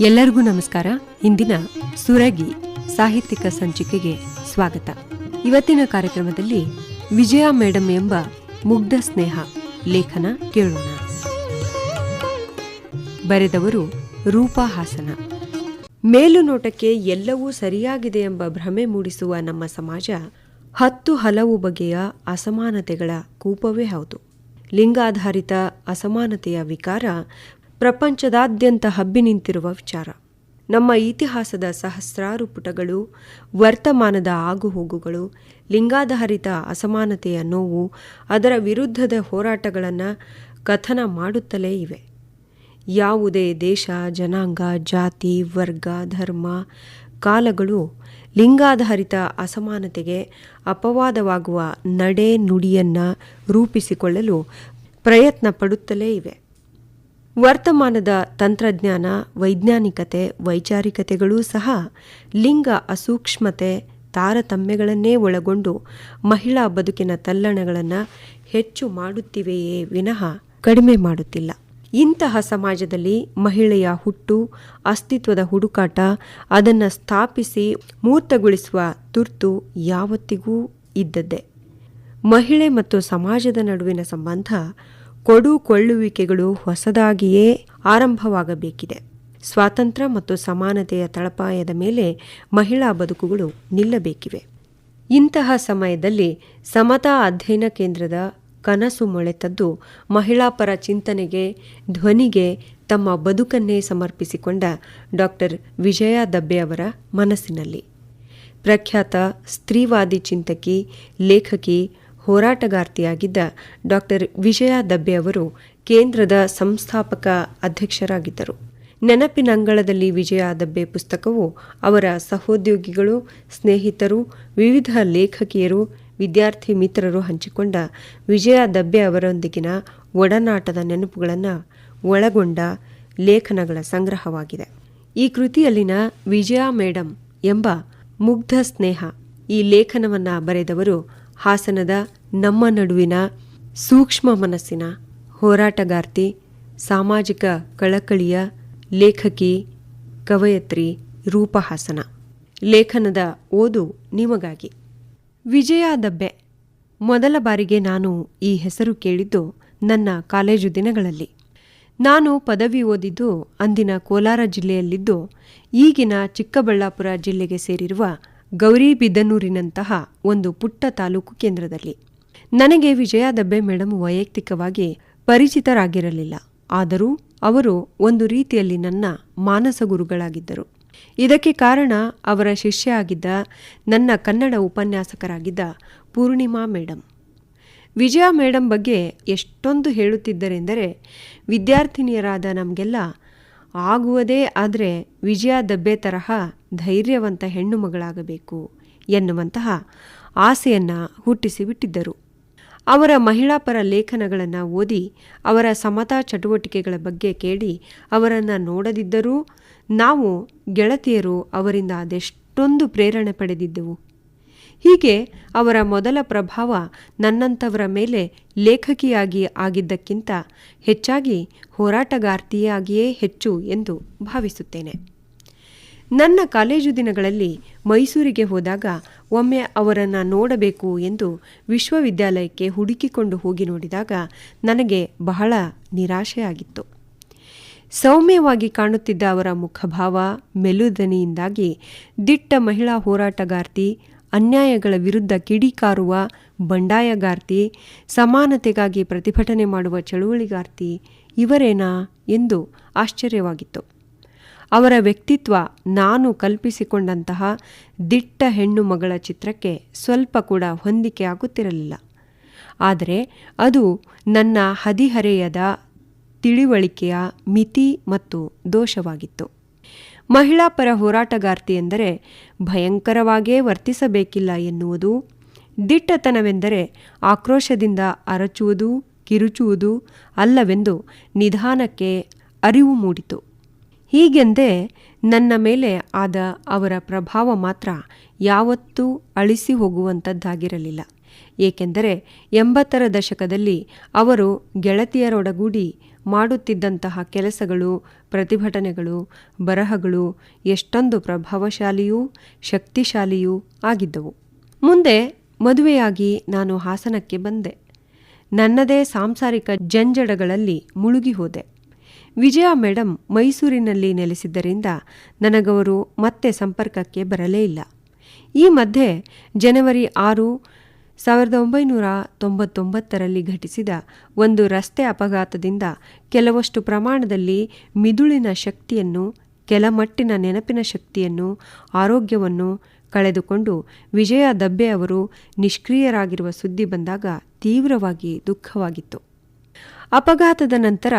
ಎಲ್ಲರಿಗೂ ನಮಸ್ಕಾರ. ಇಂದಿನ ಸುರಗಿ ಸಾಹಿತ್ಯಿಕ ಸಂಚಿಕೆಗೆ ಸ್ವಾಗತ. ಇವತ್ತಿನ ಕಾರ್ಯಕ್ರಮದಲ್ಲಿ ವಿಜಯ ಮೇಡಮ್ ಎಂಬ ಮುಗ್ಧ ಸ್ನೇಹ ಲೇಖನ ಕೇಳೋಣ. ಬರೆದವರು ರೂಪಾ ಹಾಸನ ಮೇಲುನೋಟಕ್ಕೆ ಎಲ್ಲವೂ ಸರಿಯಾಗಿದೆ ಎಂಬ ಭ್ರಮೆ ಮೂಡಿಸುವ ನಮ್ಮ ಸಮಾಜ ಹತ್ತು ಹಲವು ಬಗೆಯ ಅಸಮಾನತೆಗಳ ಕೂಪವೇ ಹೌದು. ಲಿಂಗಾಧಾರಿತ ಅಸಮಾನತೆಯ ವಿಕಾರ ಪ್ರಪಂಚದಾದ್ಯಂತ ಹಬ್ಬಿ ನಿಂತಿರುವ ವಿಚಾರ. ನಮ್ಮ ಇತಿಹಾಸದ ಸಹಸ್ರಾರು ಪುಟಗಳು, ವರ್ತಮಾನದ ಆಗುಹೋಗುಗಳು, ಲಿಂಗಾಧಾರಿತ ಅಸಮಾನತೆಯ ನೋವು, ಅದರ ವಿರುದ್ಧದ ಹೋರಾಟಗಳನ್ನು ಕಥನ ಮಾಡುತ್ತಲೇ ಇವೆ. ಯಾವುದೇ ದೇಶ, ಜನಾಂಗ, ಜಾತಿ, ವರ್ಗ, ಧರ್ಮ, ಕಾಲಗಳು ಲಿಂಗಾಧಾರಿತ ಅಸಮಾನತೆಗೆ ಅಪವಾದವಾಗುವ ನಡೆ ನುಡಿಯನ್ನು ರೂಪಿಸಿಕೊಳ್ಳಲು ಪ್ರಯತ್ನ ಪಡುತ್ತಲೇ ಇವೆ. ವರ್ತಮಾನದ ತಂತ್ರಜ್ಞಾನ, ವೈಜ್ಞಾನಿಕತೆ, ವೈಚಾರಿಕತೆಗಳೂ ಸಹ ಲಿಂಗ ಅಸೂಕ್ಷ್ಮತೆ, ತಾರತಮ್ಯಗಳನ್ನೇ ಒಳಗೊಂಡು ಮಹಿಳಾ ಬದುಕಿನ ತಲ್ಲಣಗಳನ್ನು ಹೆಚ್ಚು ಮಾಡುತ್ತಿವೆಯೇ ವಿನಃ ಕಡಿಮೆ ಮಾಡುತ್ತಿಲ್ಲ. ಇಂತಹ ಸಮಾಜದಲ್ಲಿ ಮಹಿಳೆಯ ಹುಟ್ಟು, ಅಸ್ತಿತ್ವದ ಹುಡುಕಾಟ, ಅದನ್ನು ಸ್ಥಾಪಿಸಿ ಮೂರ್ತಗೊಳಿಸುವ ತುರ್ತು ಯಾವತ್ತಿಗೂ ಇದ್ದದ್ದೇ. ಮಹಿಳೆ ಮತ್ತು ಸಮಾಜದ ನಡುವಿನ ಸಂಬಂಧ ಕೊಡು ಕೊಳ್ಳುವಿಕೆಗಳು ಹೊಸದಾಗಿಯೇ ಆರಂಭವಾಗಬೇಕಿದೆ. ಸ್ವಾತಂತ್ರ್ಯ ಮತ್ತು ಸಮಾನತೆಯ ತಳಪಾಯದ ಮೇಲೆ ಮಹಿಳಾ ಬದುಕುಗಳು ನಿಲ್ಲಬೇಕಿವೆ. ಇಂತಹ ಸಮಯದಲ್ಲಿ ಸಮತಾ ಅಧ್ಯಯನ ಕೇಂದ್ರದ ಕನಸು ಮೊಳೆತದ್ದು ಮಹಿಳಾ ಪರ ಚಿಂತನೆಗೆ, ಧ್ವನಿಗೆ ತಮ್ಮ ಬದುಕನ್ನೇ ಸಮರ್ಪಿಸಿಕೊಂಡ ಡಾಕ್ಟರ್ ವಿಜಯ ದಬ್ಬೆ ಅವರ ಮನಸ್ಸಿನಲ್ಲಿ. ಪ್ರಖ್ಯಾತ ಸ್ತ್ರೀವಾದಿ ಚಿಂತಕಿ, ಲೇಖಕಿ ಹೋರಾಟಗಾರ್ತಿಯಾಗಿದ್ದ ಡಾಕ್ಟರ್ ವಿಜಯ ದಬ್ಬೆ ಅವರು ಕೇಂದ್ರದ ಸಂಸ್ಥಾಪಕ ಅಧ್ಯಕ್ಷರಾಗಿದ್ದರು. ನೆನಪಿನಂಗಳದಲ್ಲಿ ವಿಜಯ ದಬ್ಬೆ ಪುಸ್ತಕವು ಅವರ ಸಹೋದ್ಯೋಗಿಗಳು, ಸ್ನೇಹಿತರು, ವಿವಿಧ ಲೇಖಕಿಯರು, ವಿದ್ಯಾರ್ಥಿ ಮಿತ್ರರು ಹಂಚಿಕೊಂಡ ವಿಜಯ ದಬ್ಬೆ ಅವರೊಂದಿಗಿನ ಒಡನಾಟದ ನೆನಪುಗಳನ್ನು ಒಳಗೊಂಡ ಲೇಖನಗಳ ಸಂಗ್ರಹವಾಗಿದೆ. ಈ ಕೃತಿಯಲ್ಲಿನ ವಿಜಯ ಮೇಡಮ್ ಎಂಬ ಮುಗ್ಧ ಸ್ನೇಹ ಈ ಲೇಖನವನ್ನು ಬರೆದವರು ಹಾಸನದ ನಮ್ಮ ನಡುವಿನ ಸೂಕ್ಷ್ಮ ಮನಸ್ಸಿನ ಹೋರಾಟಗಾರ್ತಿ, ಸಾಮಾಜಿಕ ಕಳಕಳಿಯ ಲೇಖಕಿ ಕವಯತ್ರಿ ರೂಪಹಾಸನ. ಲೇಖನದ ಓದು ನಿಮಗಾಗಿ. ವಿಜಯ ದಬ್ಬೆ. ಮೊದಲ ಬಾರಿಗೆ ನಾನು ಈ ಹೆಸರು ಕೇಳಿದ್ದು ನನ್ನ ಕಾಲೇಜು ದಿನಗಳಲ್ಲಿ. ನಾನು ಪದವಿ ಓದಿದ್ದು ಅಂದಿನ ಕೋಲಾರ ಜಿಲ್ಲೆಯಲ್ಲಿದ್ದು ಈಗಿನ ಚಿಕ್ಕಬಳ್ಳಾಪುರ ಜಿಲ್ಲೆಗೆ ಸೇರಿರುವ ಗೌರಿಬಿದನೂರಿನಂತಹ ಒಂದು ಪುಟ್ಟ ತಾಲೂಕು ಕೇಂದ್ರದಲ್ಲಿ. ನನಗೆ ವಿಜಯ ದಬ್ಬೆ ಮೇಡಮ್ ವೈಯಕ್ತಿಕವಾಗಿ ಪರಿಚಿತರಾಗಿರಲಿಲ್ಲ. ಆದರೂ ಅವರು ಒಂದು ರೀತಿಯಲ್ಲಿ ನನ್ನ ಮಾನಸ ಗುರುಗಳಾಗಿದ್ದರು. ಇದಕ್ಕೆ ಕಾರಣ ಅವರ ಶಿಷ್ಯ ಆಗಿದ್ದ ನನ್ನ ಕನ್ನಡ ಉಪನ್ಯಾಸಕರಾಗಿದ್ದ ಪೂರ್ಣಿಮಾ ಮೇಡಮ್ ವಿಜಯ ಮೇಡಮ್ ಬಗ್ಗೆ ಎಷ್ಟೊಂದು ಹೇಳುತ್ತಿದ್ದರೆಂದರೆ, ವಿದ್ಯಾರ್ಥಿನಿಯರಾದ ನಮಗೆಲ್ಲ ಆಗುವುದೇ ಆದರೆ ವಿಜಯ ದಬ್ಬೆ ತರಹ ಧೈರ್ಯವಂತ ಹೆಣ್ಣು ಮಗಳಾಗಬೇಕು ಎನ್ನುವಂತಹ ಆಸೆಯನ್ನು ಹುಟ್ಟಿಸಿಬಿಟ್ಟಿದ್ದರು. ಅವರ ಮಹಿಳಾ ಪರ ಲೇಖನಗಳನ್ನು ಓದಿ ಅವರ ಸಮತಾ ಚಟುವಟಿಕೆಗಳ ಬಗ್ಗೆ ಕೇಳಿ ಅವರನ್ನು ನೋಡದಿದ್ದರೂ ನಾವು ಗೆಳತಿಯರು ಅವರಿಂದ ಅದೆಷ್ಟೊಂದು ಪ್ರೇರಣೆ ಪಡೆದಿದ್ದೆವು. ಹೀಗೆ ಅವರ ಮೊದಲ ಪ್ರಭಾವ ನನ್ನಂಥವರ ಮೇಲೆ ಲೇಖಕಿಯಾಗಿ ಆಗಿದ್ದಕ್ಕಿಂತ ಹೆಚ್ಚಾಗಿ ಹೋರಾಟಗಾರ್ತಿಯಾಗಿಯೇ ಹೆಚ್ಚು ಎಂದು ಭಾವಿಸುತ್ತೇನೆ. ನನ್ನ ಕಾಲೇಜು ದಿನಗಳಲ್ಲಿ ಮೈಸೂರಿಗೆ ಹೋದಾಗ ಒಮ್ಮೆ ಅವರನ್ನು ನೋಡಬೇಕು ಎಂದು ವಿಶ್ವವಿದ್ಯಾಲಯಕ್ಕೆ ಹುಡುಕಿಕೊಂಡು ಹೋಗಿ ನೋಡಿದಾಗ ನನಗೆ ಬಹಳ ನಿರಾಶೆಯಾಗಿತ್ತು. ಸೌಮ್ಯವಾಗಿ ಕಾಣುತ್ತಿದ್ದ ಅವರ ಮುಖಭಾವ, ಮೆಲುದನಿಯಿಂದಾಗಿ ದಿಟ್ಟ ಮಹಿಳಾ ಹೋರಾಟಗಾರ್ತಿ ಅನ್ಯಾಯಗಳ ವಿರುದ್ಧ ಕಿಡಿಕಾರುವ ಬಂಡಾಯಗಾರ್ತಿ, ಸಮಾನತೆಗಾಗಿ ಪ್ರತಿಭಟನೆ ಮಾಡುವ ಚಳುವಳಿಗಾರ್ತಿ ಇವರೇನಾ ಎಂದು ಆಶ್ಚರ್ಯವಾಗಿತ್ತು. ಅವರ ವ್ಯಕ್ತಿತ್ವ ನಾನು ಕಲ್ಪಿಸಿಕೊಂಡಂತಹ ದಿಟ್ಟ ಹೆಣ್ಣು ಮಗಳ ಚಿತ್ರಕ್ಕೆ ಸ್ವಲ್ಪ ಕೂಡ ಹೊಂದಿಕೆ ಆಗುತ್ತಿರಲಿಲ್ಲ. ಆದರೆ ಅದು ನನ್ನ ಹದಿಹರೆಯದ ತಿಳಿವಳಿಕೆಯ ಮಿತಿ ಮತ್ತು ದೋಷವಾಗಿತ್ತು. ಮಹಿಳಾ ಪರ ಹೋರಾಟಗಾರ್ತಿ ಎಂದರೆ ಭಯಂಕರವಾಗೇ ವರ್ತಿಸಬೇಕಿಲ್ಲ ಎನ್ನುವುದು. ದಿಟ್ಟತನವೆಂದರೆ ಆಕ್ರೋಶದಿಂದ ಅರಚುವುದು, ಕಿರುಚುವುದು ಅಲ್ಲವೆಂದು ನಿಧಾನಕ್ಕೆ ಅರಿವು ಮೂಡಿತು. ಹೀಗೆಂದೇ ನನ್ನ ಮೇಲೆ ಆದ ಅವರ ಪ್ರಭಾವ ಮಾತ್ರ ಯಾವತ್ತೂ ಅಳಿಸಿ ಹೋಗುವಂಥದ್ದಾಗಿರಲಿಲ್ಲ ಏಕೆಂದರೆ ಎಂಬತ್ತರ ದಶಕದಲ್ಲಿ ಅವರು ಗೆಳತಿಯರೊಡಗೂಡಿ ಮಾಡುತ್ತಿದ್ದಂತಹ ಕೆಲಸಗಳು, ಪ್ರತಿಭಟನೆಗಳು, ಬರಹಗಳು ಎಷ್ಟೊಂದು ಪ್ರಭಾವಶಾಲಿಯೂ ಶಕ್ತಿಶಾಲಿಯೂ ಆಗಿದ್ದವು. ಮುಂದೆ ಮದುವೆಯಾಗಿ ನಾನು ಹಾಸನಕ್ಕೆ ಬಂದೆ. ನನ್ನದೇ ಸಾಂಸಾರಿಕ ಜಂಜಡಗಳಲ್ಲಿ ಮುಳುಗಿ ಹೋದೆ. ವಿಜಯ ಮೇಡಮ್ ಮೈಸೂರಿನಲ್ಲಿ ನೆಲೆಸಿದ್ದರಿಂದ ನನಗವರು ಮತ್ತೆ ಸಂಪರ್ಕಕ್ಕೆ ಬರಲೇ ಇಲ್ಲ. ಈ ಮಧ್ಯೆ ಜನವರಿ ಆರು ಸಾವಿರದ ಒಂಬೈನೂರ ತೊಂಬತ್ತೊಂಬತ್ತರಲ್ಲಿ ಘಟಿಸಿದ ಒಂದು ರಸ್ತೆ ಅಪಘಾತದಿಂದ ಕೆಲವಷ್ಟು ಪ್ರಮಾಣದಲ್ಲಿ ಮಿದುಳಿನ ಶಕ್ತಿಯನ್ನು ಕೆಲಮಟ್ಟಿನ ನೆನಪಿನ ಶಕ್ತಿಯನ್ನು, ಆರೋಗ್ಯವನ್ನು ಕಳೆದುಕೊಂಡು ವಿಜಯ ದಬ್ಬೆ ಅವರು ನಿಷ್ಕ್ರಿಯರಾಗಿರುವ ಸುದ್ದಿ ಬಂದಾಗ ತೀವ್ರವಾಗಿ ದುಃಖವಾಗಿತ್ತು. ಅಪಘಾತದ ನಂತರ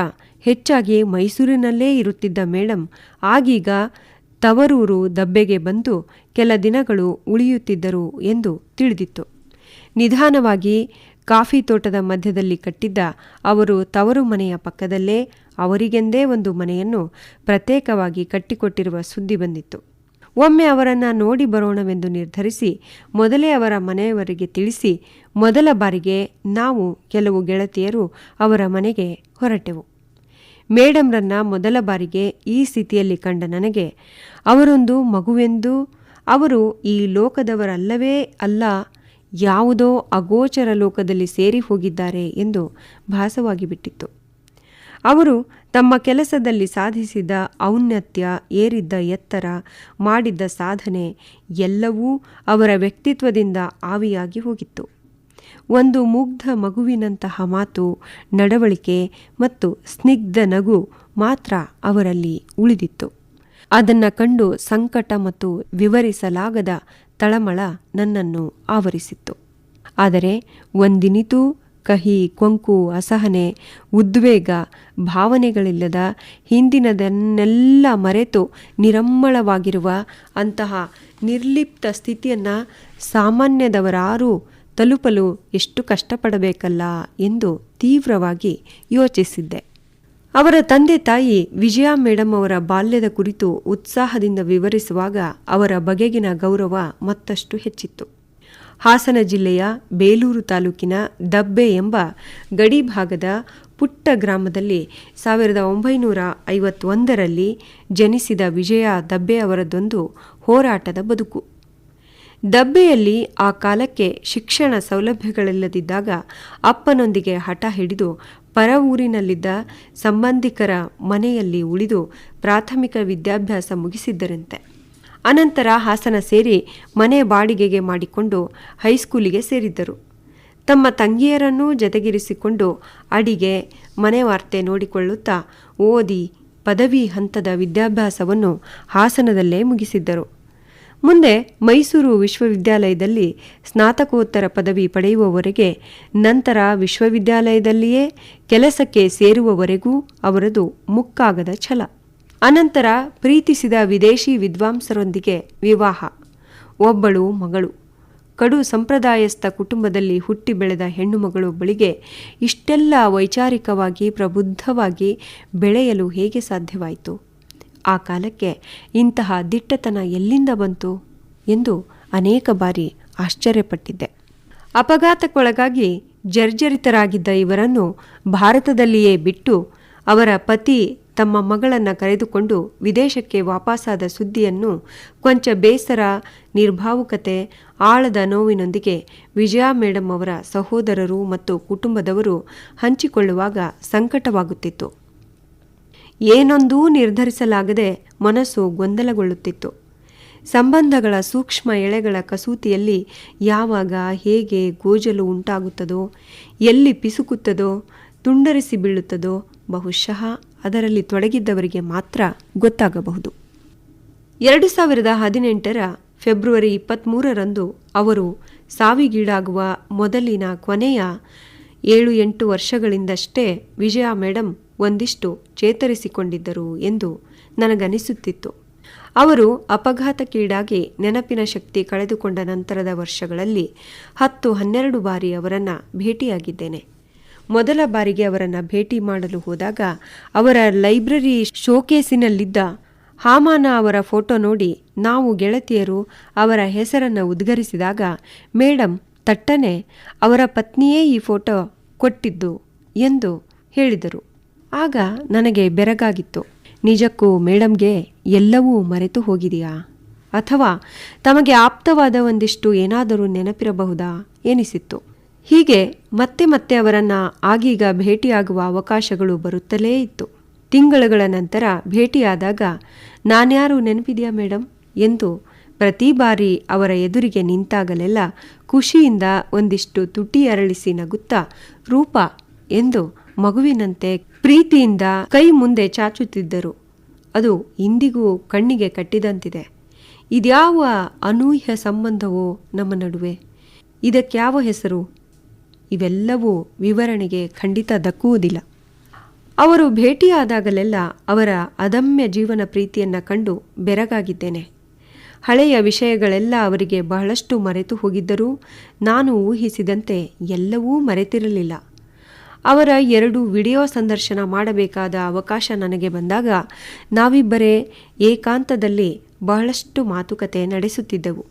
ಹೆಚ್ಚಾಗಿ ಮೈಸೂರಿನಲ್ಲೇ ಇರುತ್ತಿದ್ದ ಮೇಡಮ್ ಆಗೀಗ ತವರೂರು ದಬ್ಬೆಗೆ ಬಂದು ಕೆಲ ದಿನಗಳು ಉಳಿಯುತ್ತಿದ್ದರು ಎಂದು ತಿಳಿದಿತ್ತು. ನಿಧಾನವಾಗಿ ಕಾಫಿ ತೋಟದ ಮಧ್ಯದಲ್ಲಿ ಕಟ್ಟಿದ್ದ ಅವರು ತವರು ಮನೆಯ ಪಕ್ಕದಲ್ಲೇ ಅವರಿಗೆಂದೇ ಒಂದು ಮನೆಯನ್ನು ಪ್ರತ್ಯೇಕವಾಗಿ ಕಟ್ಟಿಕೊಟ್ಟಿರುವ ಸುದ್ದಿ ಬಂದಿತ್ತು. ಒಮ್ಮೆ ಅವರನ್ನು ನೋಡಿ ಬರೋಣವೆಂದು ನಿರ್ಧರಿಸಿ ಮೊದಲೇ ಅವರ ಮನೆಯವರಿಗೆ ತಿಳಿಸಿ ಮೊದಲ ಬಾರಿಗೆ ನಾವು ಕೆಲವು ಗೆಳತಿಯರು ಅವರ ಮನೆಗೆ ಹೊರಟೆವು. ಮೇಡಮ್ರನ್ನ ಮೊದಲ ಬಾರಿಗೆ ಈ ಸ್ಥಿತಿಯಲ್ಲಿ ಕಂಡ ನನಗೆ ಅವರೊಂದು ಮಗುವೆಂದು ಅವರು ಈ ಲೋಕದವರಲ್ಲವೇ ಅಲ್ಲ ಯಾವುದೋ ಅಗೋಚರ ಲೋಕದಲ್ಲಿ ಸೇರಿ ಹೋಗಿದ್ದಾರೆ ಎಂದು ಭಾಸವಾಗಿ ಬಿಟ್ಟಿತ್ತು ಅವರು ತಮ್ಮ ಕೆಲಸದಲ್ಲಿ ಸಾಧಿಸಿದ ಔನ್ನತ್ಯ, ಏರಿದ್ದ ಎತ್ತರ, ಮಾಡಿದ್ದ ಸಾಧನೆ ಎಲ್ಲವೂ ಅವರ ವ್ಯಕ್ತಿತ್ವದಿಂದ ಆವಿಯಾಗಿ ಹೋಗಿತ್ತು. ಒಂದು ಮುಗ್ಧ ಮಗುವಿನಂತಹ ಮಾತು, ನಡವಳಿಕೆ ಮತ್ತು ಸ್ನಿಗ್ಧ ನಗು ಮಾತ್ರ ಅವರಲ್ಲಿ ಉಳಿದಿತ್ತು. ಅದನ್ನು ಕಂಡು ಸಂಕಟ ಮತ್ತು ವಿವರಿಸಲಾಗದ ತಳಮಳ ನನ್ನನ್ನು ಆವರಿಸಿತ್ತು. ಆದರೆ ಒಂದಿನಿತೂ ಕಹಿ ಕೊಂಕು ಅಸಹನೆ ಉದ್ವೇಗ ಭಾವನೆಗಳಿಲ್ಲದ ಹಿಂದಿನದನ್ನೆಲ್ಲ ಮರೆತು ನಿರಮ್ಮಳವಾಗಿರುವ ಅಂತಹ ನಿರ್ಲಿಪ್ತ ಸ್ಥಿತಿಯನ್ನು ಸಾಮಾನ್ಯದವರಾರೂ ತಲುಪಲು ಎಷ್ಟು ಕಷ್ಟಪಡಬೇಕಲ್ಲ ಎಂದು ತೀವ್ರವಾಗಿ ಯೋಚಿಸಿದ್ದೆ. ಅವರ ತಂದೆ ತಾಯಿ ವಿಜಯಾ ಮೇಡಮ್ ಅವರ ಬಾಲ್ಯದ ಕುರಿತು ಉತ್ಸಾಹದಿಂದ ವಿವರಿಸುವಾಗ ಅವರ ಬಗೆಗಿನ ಗೌರವ ಮತ್ತಷ್ಟು ಹೆಚ್ಚಿತ್ತು. ಹಾಸನ ಜಿಲ್ಲೆಯ ಬೇಲೂರು ತಾಲೂಕಿನ ದಬ್ಬೆ ಎಂಬ ಗಡಿ ಭಾಗದ ಪುಟ್ಟ ಗ್ರಾಮದಲ್ಲಿ ಸಾವಿರದ ಒಂಬೈನೂರ ಐವತ್ತೊಂದರಲ್ಲಿ ಜನಿಸಿದ ವಿಜಯ ದಬ್ಬೆ ಅವರದೊಂದು ಹೋರಾಟದ ಬದುಕು. ದಬ್ಬೆಯಲ್ಲಿ ಆ ಕಾಲಕ್ಕೆ ಶಿಕ್ಷಣ ಸೌಲಭ್ಯಗಳಿಲ್ಲದಿದ್ದಾಗ ಅಪ್ಪನೊಂದಿಗೆ ಹಠ ಹಿಡಿದು ಪರ ಊರಿನಲ್ಲಿದ್ದ ಸಂಬಂಧಿಕರ ಮನೆಯಲ್ಲಿ ಉಳಿದು ಪ್ರಾಥಮಿಕ ವಿದ್ಯಾಭ್ಯಾಸ ಮುಗಿಸಿದ್ದರಂತೆ. ಅನಂತರ ಹಾಸನ ಸೇರಿ ಮನೆ ಬಾಡಿಗೆಗೆ ಮಾಡಿಕೊಂಡು ಹೈಸ್ಕೂಲಿಗೆ ಸೇರಿದ್ದರು. ತಮ್ಮ ತಂಗಿಯರನ್ನೂ ಜತೆಗಿರಿಸಿಕೊಂಡು ಅಡಿಗೆ ಮನೆ ವಾರ್ತೆ ನೋಡಿಕೊಳ್ಳುತ್ತಾ ಓದಿ ಪದವಿ ಹಂತದ ವಿದ್ಯಾಭ್ಯಾಸವನ್ನು ಹಾಸನದಲ್ಲೇ ಮುಗಿಸಿದ್ದರು. ಮುಂದೆ ಮೈಸೂರು ವಿಶ್ವವಿದ್ಯಾಲಯದಲ್ಲಿ ಸ್ನಾತಕೋತ್ತರ ಪದವಿ ಪಡೆಯುವವರೆಗೆ ನಂತರ ವಿಶ್ವವಿದ್ಯಾಲಯದಲ್ಲಿಯೇ ಕೆಲಸಕ್ಕೆ ಸೇರುವವರೆಗೂ ಅವರದು ಮುಕ್ಕಾಗದ ಛಲ. ಅನಂತರ ಪ್ರೀತಿಸಿದ ವಿದೇಶಿ ವಿದ್ವಾಂಸರೊಂದಿಗೆ ವಿವಾಹ. ಒಬ್ಬಳು ಮಗಳು. ಕಡು ಸಂಪ್ರದಾಯಸ್ಥ ಕುಟುಂಬದಲ್ಲಿ ಹುಟ್ಟಿ ಬೆಳೆದ ಹೆಣ್ಣುಮಗಳು ಬಳಿಗೆ ಇಷ್ಟೆಲ್ಲ ವೈಚಾರಿಕವಾಗಿ ಪ್ರಬುದ್ಧವಾಗಿ ಬೆಳೆಯಲು ಹೇಗೆ ಸಾಧ್ಯವಾಯಿತು? ಆ ಕಾಲಕ್ಕೆ ಇಂತಹ ದಿಟ್ಟತನ ಎಲ್ಲಿಂದ ಬಂತು ಎಂದು ಅನೇಕ ಬಾರಿ ಆಶ್ಚರ್ಯಪಟ್ಟಿದ್ದೆ. ಅಪಘಾತಕ್ಕೊಳಗಾಗಿ ಜರ್ಜರಿತರಾಗಿದ್ದ ಇವರನ್ನು ಭಾರತದಲ್ಲಿಯೇ ಬಿಟ್ಟು ಅವರ ಪತಿ ತಮ್ಮ ಮಗಳನ್ನು ಕರೆದುಕೊಂಡು ವಿದೇಶಕ್ಕೆ ವಾಪಸಾದ ಸುದ್ದಿಯನ್ನು ಕೊಂಚ ಬೇಸರ, ನಿರ್ಭಾವುಕತೆ, ಆಳದ ನೋವಿನೊಂದಿಗೆ ವಿಜಯ ಮೇಡಮ್ ಅವರ ಸಹೋದರರು ಮತ್ತು ಕುಟುಂಬದವರು ಹಂಚಿಕೊಳ್ಳುವಾಗ ಸಂಕಟವಾಗುತ್ತಿತ್ತು. ಏನೊಂದೂ ನಿರ್ಧರಿಸಲಾಗದೆ ಮನಸ್ಸು ಗೊಂದಲಗೊಳ್ಳುತ್ತಿತ್ತು. ಸಂಬಂಧಗಳ ಸೂಕ್ಷ್ಮ ಎಳೆಗಳ ಕಸೂತಿಯಲ್ಲಿ ಯಾವಾಗ ಹೇಗೆ ಗೋಜಲು ಉಂಟಾಗುತ್ತದೋ, ಎಲ್ಲಿ ಪಿಸುಕುತ್ತದೋ, ತುಂಡರಿಸಿ ಬೀಳುತ್ತದೋ ಬಹುಶಃ ಅದರಲ್ಲಿ ತೊಡಗಿದ್ದವರಿಗೆ ಮಾತ್ರ ಗೊತ್ತಾಗಬಹುದು. ಎರಡು ಸಾವಿರದ ಹದಿನೆಂಟರ ಫೆಬ್ರವರಿ ಇಪ್ಪತ್ತ್ಮೂರರಂದು ಅವರು ಸಾವಿಗೀಡಾಗುವ ಮೊದಲಿನ ಕೊನೆಯ ಏಳು ಎಂಟು ವರ್ಷಗಳಿಂದಷ್ಟೇ ವಿಜಯ ಮೇಡಮ್ ಒಂದಿಷ್ಟು ಚೇತರಿಸಿಕೊಂಡಿದ್ದರು ಎಂದು ನನಗನಿಸುತ್ತಿತ್ತು. ಅವರು ಅಪಘಾತಕ್ಕೀಡಾಗಿ ನೆನಪಿನ ಶಕ್ತಿ ಕಳೆದುಕೊಂಡ ನಂತರದ ವರ್ಷಗಳಲ್ಲಿ ಹತ್ತು ಹನ್ನೆರಡು ಬಾರಿ ಅವರನ್ನು ಭೇಟಿಯಾಗಿದ್ದೇನೆ. ಮೊದಲ ಬಾರಿಗೆ ಅವರನ್ನು ಭೇಟಿ ಮಾಡಲು ಹೋದಾಗ ಅವರ ಲೈಬ್ರರಿ ಶೋಕೇಸಿನಲ್ಲಿದ್ದ ಹಾಮಾನ ಅವರ ಫೋಟೋ ನೋಡಿ ನಾವು ಗೆಳತಿಯರು ಅವರ ಹೆಸರನ್ನು ಉದ್ಗರಿಸಿದಾಗ ಮೇಡಮ್ ತಟ್ಟನೆ, ಅವರ ಪತ್ನಿಯೇ ಈ ಫೋಟೋ ಕೊಟ್ಟಿದ್ದು ಎಂದು ಹೇಳಿದರು. ಆಗ ನನಗೆ ಬೆರಗಾಗಿತ್ತು. ನಿಜಕ್ಕೂ ಮೇಡಮ್ಗೆ ಎಲ್ಲವೂ ಮರೆತು ಹೋಗಿದೆಯಾ? ಅಥವಾ ತಮಗೆ ಆಪ್ತವಾದ ಒಂದಿಷ್ಟು ಏನಾದರೂ ನೆನಪಿರಬಹುದಾ? ಎನಿಸಿತ್ತು. ಹೀಗೆ ಮತ್ತೆ ಮತ್ತೆ ಅವರನ್ನು ಆಗೀಗ ಭೇಟಿಯಾಗುವ ಅವಕಾಶಗಳು ಬರುತ್ತಲೇ ಇತ್ತು. ತಿಂಗಳುಗಳ ನಂತರ ಭೇಟಿಯಾದಾಗ, ನಾನ್ಯಾರು ನೆನಪಿದೆಯಾ ಮೇಡಮ್ ಎಂದು ಪ್ರತಿ ಬಾರಿ ಅವರ ಎದುರಿಗೆ ನಿಂತಾಗಲೆಲ್ಲ ಖುಷಿಯಿಂದ ಒಂದಿಷ್ಟು ತುಟಿ ಅರಳಿಸಿ ನಗುತ್ತಾ, ರೂಪ ಎಂದು ಮಗುವಿನಂತೆ ಪ್ರೀತಿಯಿಂದ ಕೈ ಮುಂದೆ ಚಾಚುತ್ತಿದ್ದರು. ಅದು ಇಂದಿಗೂ ಕಣ್ಣಿಗೆ ಕಟ್ಟಿದಂತಿದೆ. ಇದ್ಯಾವ ಅನೂಹ್ಯ ಸಂಬಂಧವೋ ನಮ್ಮ ನಡುವೆ. ಇದಕ್ಕ್ಯಾವ ಹೆಸರು? ಇವೆಲ್ಲವೂ ವಿವರಣೆಗೆ ಖಂಡಿತ ದಕ್ಕುವುದಿಲ್ಲ. ಅವರು ಭೇಟಿಯಾದಾಗಲೆಲ್ಲ ಅವರ ಅದಮ್ಯ ಜೀವನ ಪ್ರೀತಿಯನ್ನು ಕಂಡು ಬೆರಗಾಗಿದ್ದೇನೆ. ಹಳೆಯ ವಿಷಯಗಳೆಲ್ಲ ಅವರಿಗೆ ಬಹಳಷ್ಟು ಮರೆತು ಹೋಗಿದ್ದರೂ ನಾನು ಊಹಿಸಿದಂತೆ ಎಲ್ಲವೂ ಮರೆತಿರಲಿಲ್ಲ. ಅವರ ಎರಡು ವಿಡಿಯೋ ಸಂದರ್ಶನ ಮಾಡಬೇಕಾದ ಅವಕಾಶ ನನಗೆ ಬಂದಾಗ ನಾವಿಬ್ಬರೇ ಏಕಾಂತದಲ್ಲಿ ಬಹಳಷ್ಟು ಮಾತುಕತೆ ನಡೆಸುತ್ತಿದ್ದೆವು.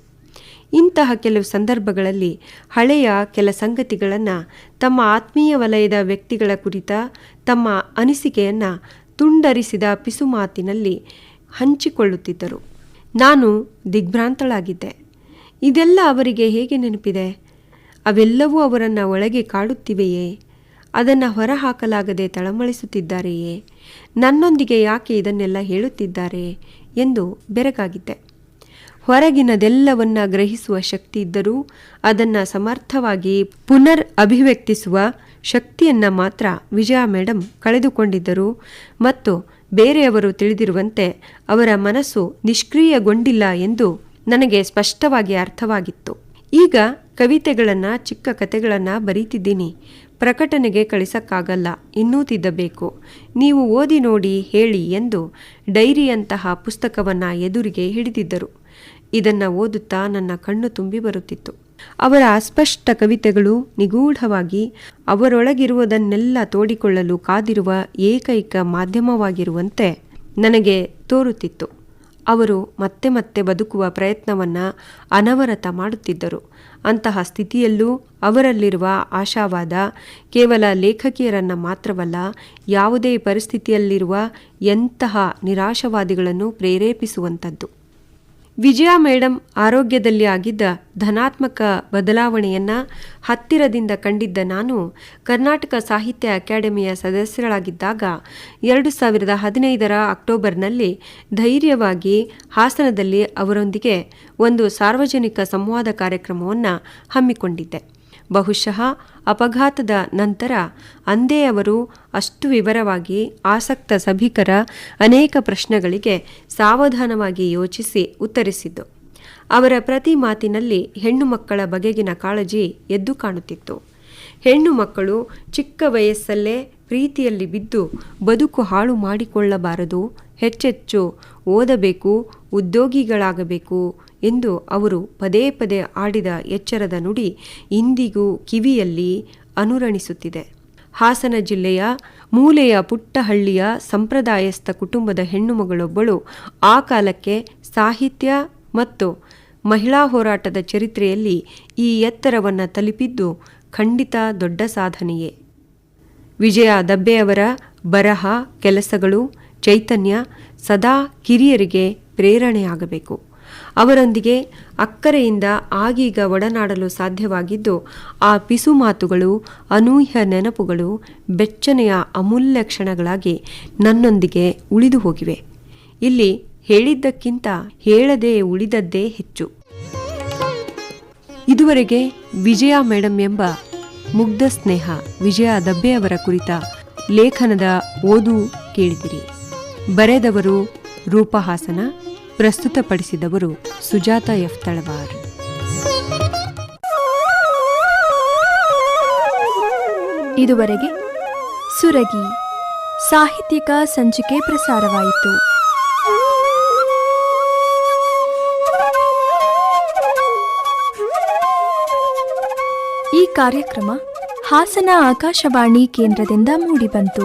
ಇಂತಹ ಕೆಲವು ಸಂದರ್ಭಗಳಲ್ಲಿ ಹಳೆಯ ಕೆಲ ಸಂಗತಿಗಳನ್ನು ತಮ್ಮ ಆತ್ಮೀಯ ವಲಯದ ವ್ಯಕ್ತಿಗಳ ಕುರಿತ ತಮ್ಮ ಅನಿಸಿಕೆಯನ್ನು ತುಂಡರಿಸಿದ ಪಿಸುಮಾತಿನಲ್ಲಿ ಹಂಚಿಕೊಳ್ಳುತ್ತಿದ್ದರು. ನಾನು ದಿಗ್ಭ್ರಾಂತಳಾಗಿದ್ದೆ. ಇದೆಲ್ಲ ಅವರಿಗೆ ಹೇಗೆ ನೆನಪಿದೆ? ಅವೆಲ್ಲವೂ ಅವರನ್ನು ಒಳಗೆ ಕಾಡುತ್ತಿವೆಯೇ? ಅದನ್ನು ಹೊರಹಾಕಲಾಗದೆ ತಳಮಳಿಸುತ್ತಿದ್ದಾರೆಯೇ? ನನ್ನೊಂದಿಗೆ ಯಾಕೆ ಇದನ್ನೆಲ್ಲ ಹೇಳುತ್ತಿದ್ದಾರೆ? ಎಂದು ಬೆರಗಾಗಿದ್ದೆ. ಹೊರಗಿನದೆಲ್ಲವನ್ನ ಗ್ರಹಿಸುವ ಶಕ್ತಿ ಇದ್ದರೂ ಅದನ್ನು ಸಮರ್ಥವಾಗಿ ಪುನರ್ ಅಭಿವ್ಯಕ್ತಿಸುವ ಶಕ್ತಿಯನ್ನು ಮಾತ್ರ ವಿಜಯ ಮೇಡಮ್ ಕಳೆದುಕೊಂಡಿದ್ದರು ಮತ್ತು ಬೇರೆಯವರು ತಿಳಿದಿರುವಂತೆ ಅವರ ಮನಸ್ಸು ನಿಷ್ಕ್ರಿಯಗೊಂಡಿಲ್ಲ ಎಂದು ನನಗೆ ಸ್ಪಷ್ಟವಾಗಿ ಅರ್ಥವಾಗಿತ್ತು. ಈಗ ಕವಿತೆಗಳನ್ನು ಚಿಕ್ಕ ಕಥೆಗಳನ್ನು ಬರೀತಿದ್ದೀನಿ. ಪ್ರಕಟಣೆಗೆ ಕಳಿಸಕ್ಕಾಗಲ್ಲ, ಇನ್ನೂ ತಿದ್ದಬೇಕು. ನೀವು ಓದಿ ನೋಡಿ ಹೇಳಿ ಎಂದು ಡೈರಿಯಂತಹ ಪುಸ್ತಕವನ್ನು ಎದುರಿಗೆ ಹಿಡಿದಿದ್ದರು. ಇದನ್ನು ಓದುತ್ತಾ ನನ್ನ ಕಣ್ಣು ತುಂಬಿ ಬರುತ್ತಿತ್ತು. ಅವರ ಅಸ್ಪಷ್ಟ ಕವಿತೆಗಳು ನಿಗೂಢವಾಗಿ ಅವರೊಳಗಿರುವುದನ್ನೆಲ್ಲ ತೋಡಿಕೊಳ್ಳಲು ಕಾದಿರುವ ಏಕೈಕ ಮಾಧ್ಯಮವಾಗಿರುವಂತೆ ನನಗೆ ತೋರುತ್ತಿತ್ತು. ಅವರು ಮತ್ತೆ ಮತ್ತೆ ಬದುಕುವ ಪ್ರಯತ್ನವನ್ನು ಅನವರತ ಮಾಡುತ್ತಿದ್ದರು. ಅಂತಹ ಸ್ಥಿತಿಯಲ್ಲೂ ಅವರಲ್ಲಿರುವ ಆಶಾವಾದ ಕೇವಲ ಲೇಖಕಿಯರನ್ನು ಮಾತ್ರವಲ್ಲ, ಯಾವುದೇ ಪರಿಸ್ಥಿತಿಯಲ್ಲಿರುವ ಎಂತಹ ನಿರಾಶವಾದಿಗಳನ್ನು ಪ್ರೇರೇಪಿಸುವಂಥದ್ದು. ವಿಜಯ ಮೇಡಮ್ ಆರೋಗ್ಯದಲ್ಲಿ ಆಗಿದ್ದ ಧನಾತ್ಮಕ ಬದಲಾವಣೆಯನ್ನು ಹತ್ತಿರದಿಂದ ಕಂಡಿದ್ದ ನಾನು, ಕರ್ನಾಟಕ ಸಾಹಿತ್ಯ ಅಕಾಡೆಮಿಯ ಸದಸ್ಯರಾಗಿದ್ದಾಗ ಎರಡು ಸಾವಿರದ ಹದಿನೈದರ ಅಕ್ಟೋಬರ್ನಲ್ಲಿ ಧೈರ್ಯವಾಗಿ ಹಾಸನದಲ್ಲಿ ಅವರೊಂದಿಗೆ ಒಂದು ಸಾರ್ವಜನಿಕ ಸಂವಾದ ಕಾರ್ಯಕ್ರಮವನ್ನು ಹಮ್ಮಿಕೊಂಡಿದ್ದೆ. ಬಹುಶಃ ಅಪಘಾತದ ನಂತರ ಅಂದೇ ಅವರು ಅಷ್ಟು ವಿವರವಾಗಿ ಆಸಕ್ತ ಸಭಿಕರ ಅನೇಕ ಪ್ರಶ್ನೆಗಳಿಗೆ ಸಾವಧಾನವಾಗಿ ಯೋಚಿಸಿ ಉತ್ತರಿಸಿದ್ದು. ಅವರ ಪ್ರತಿ ಮಾತಿನಲ್ಲಿ ಹೆಣ್ಣು ಮಕ್ಕಳ ಬಗೆಗಿನ ಕಾಳಜಿ ಎದ್ದು ಕಾಣುತ್ತಿತ್ತು. ಹೆಣ್ಣು ಮಕ್ಕಳು ಚಿಕ್ಕ ವಯಸ್ಸಲ್ಲೇ ಪ್ರೀತಿಯಲ್ಲಿ ಬಿದ್ದು ಬದುಕು ಹಾಳು ಮಾಡಿಕೊಳ್ಳಬಾರದು, ಹೆಚ್ಚೆಚ್ಚು ಓದಬೇಕು, ಉದ್ಯೋಗಿಗಳಾಗಬೇಕು ಎಂದು ಅವರು ಪದೇ ಪದೇ ಆಡಿದ ಎಚ್ಚರದ ನುಡಿ ಇಂದಿಗೂ ಕಿವಿಯಲ್ಲಿ ಅನುರಣಿಸುತ್ತಿದೆ. ಹಾಸನ ಜಿಲ್ಲೆಯ ಮೂಲೆಯ ಪುಟ್ಟಹಳ್ಳಿಯ ಸಂಪ್ರದಾಯಸ್ಥ ಕುಟುಂಬದ ಹೆಣ್ಣುಮಗಳೊಬ್ಬಳು ಆ ಕಾಲಕ್ಕೆ ಸಾಹಿತ್ಯ ಮತ್ತು ಮಹಿಳಾ ಹೋರಾಟದ ಚರಿತ್ರೆಯಲ್ಲಿ ಈ ಎತ್ತರವನ್ನು ತಲುಪಿದ್ದು ಖಂಡಿತ ದೊಡ್ಡ ಸಾಧನೆಯೇ. ವಿಜಯ ದಬ್ಬೆಯವರ ಬರಹ, ಕೆಲಸಗಳು, ಚೈತನ್ಯ ಸದಾ ಕಿರಿಯರಿಗೆ ಪ್ರೇರಣೆಯಾಗಬೇಕು. ಅವರೊಂದಿಗೆ ಅಕ್ಕರೆಯಿಂದ ಆಗೀಗ ಒಡನಾಡಲು ಸಾಧ್ಯವಾಗಿದ್ದು, ಆ ಪಿಸು ಮಾತುಗಳು, ಅನೂಹ್ಯ ನೆನಪುಗಳು, ಬೆಚ್ಚನೆಯ ಅಮೂಲ್ಯ ಕ್ಷಣಗಳಾಗಿ ನನ್ನೊಂದಿಗೆ ಉಳಿದು ಹೋಗಿವೆ. ಇಲ್ಲಿ ಹೇಳಿದ್ದಕ್ಕಿಂತ ಹೇಳದೆ ಉಳಿದದ್ದೇ ಹೆಚ್ಚು. ಇದುವರೆಗೆ ವಿಜಯ ಮೇಡಮ್ ಎಂಬ ಮುಗ್ಧ ಸ್ನೇಹ ವಿಜಯ ದಬ್ಬೆಯವರ ಕುರಿತ ಲೇಖನದ ಓದು ಕೇಳಿದಿರಿ. ಬರೆದವರು ರೂಪಹಾಸನ ಪ್ರಸ್ತುತಪಡಿಸಿದವರು ಸುಜಾತ ಎಫ್ ತಳವಾರ್. ಇದುವರೆಗೆ ಸುರಗಿ ಸಾಹಿತ್ಯಿಕ ಸಂಚಿಕೆ ಪ್ರಸಾರವಾಯಿತು. ಈ ಕಾರ್ಯಕ್ರಮ ಹಾಸನ ಆಕಾಶವಾಣಿ ಕೇಂದ್ರದಿಂದ ಮೂಡಿಬಂತು.